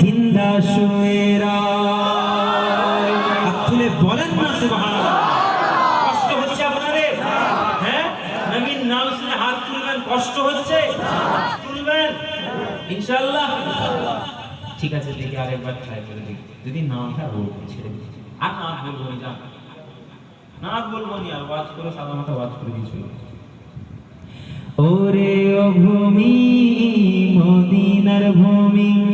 জিন্দা বলেন না কষ্ট হচ্ছে আপনাদের হ্যাঁ? নবীন নাম শুনে হাত তুলবেন, কষ্ট হচ্ছে? তুলবেন? ঠিক আছে, দেখি আরেকবার ট্রাই করে দেখি। যদি বলব ছেড়ে। আর না না বলব আর ওয়াজ করে মাথা ওয়াজ করে দিয়েছিল ওরে ও ভূমি, মদিনার ভূমি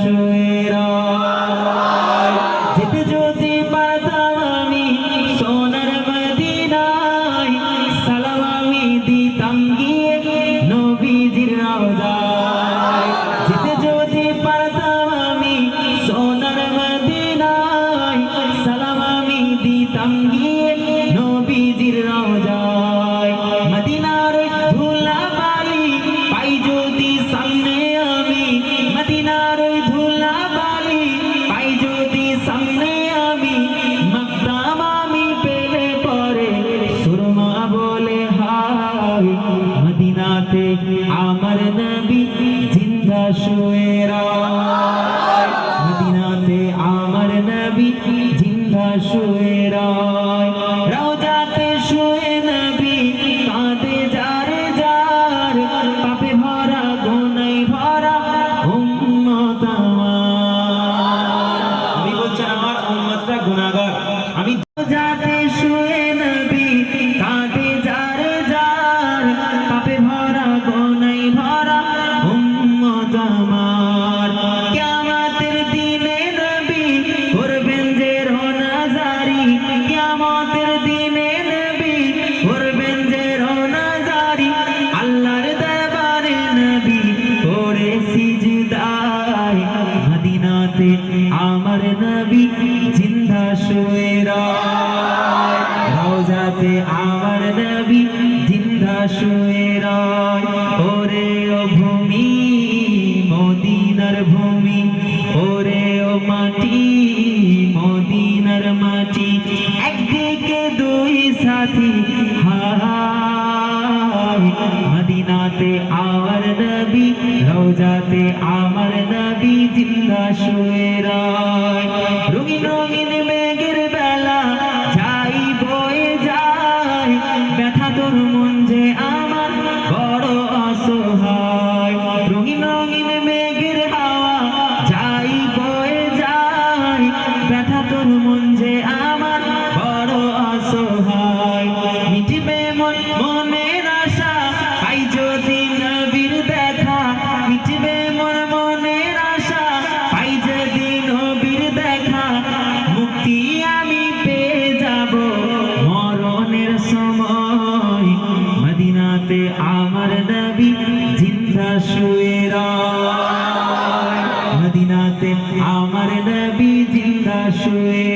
শুয়ে আমার নবী জিন্দা শুয়ে রায় রওজাতে শুয়ে নবী কাঁদে যারে যার। পাপে ভরা গুনাই ভরা উম্মত আমার। আমি বলছি আমার উম্মতটা গুনাহগার। আমি নবী জিন্দা শুয়ে রায়। রওজাতে আমার নবী জিন্দা শুয়ে রায়। ওরে ও ভূমি, মদিনার ভূমি। ওরে ও মাটি, মদিনার মাটি। একদিকে দুই সাথী মদিনাতে আমার নবী রওজাতে আমার নবী জিন্দা শুয়ে রায়। রঙিন রঙিন মেঘের বেলা যাই বয়ে যায় ব্যথা তোর মন আমার বড় অসহায়। রঙিন রঙিন মেঘের হাওয়া যাই বয়ে যায় ব্যথা তোর মন যে আমার বড় অসহায়। মিটিবে মন জিন্দা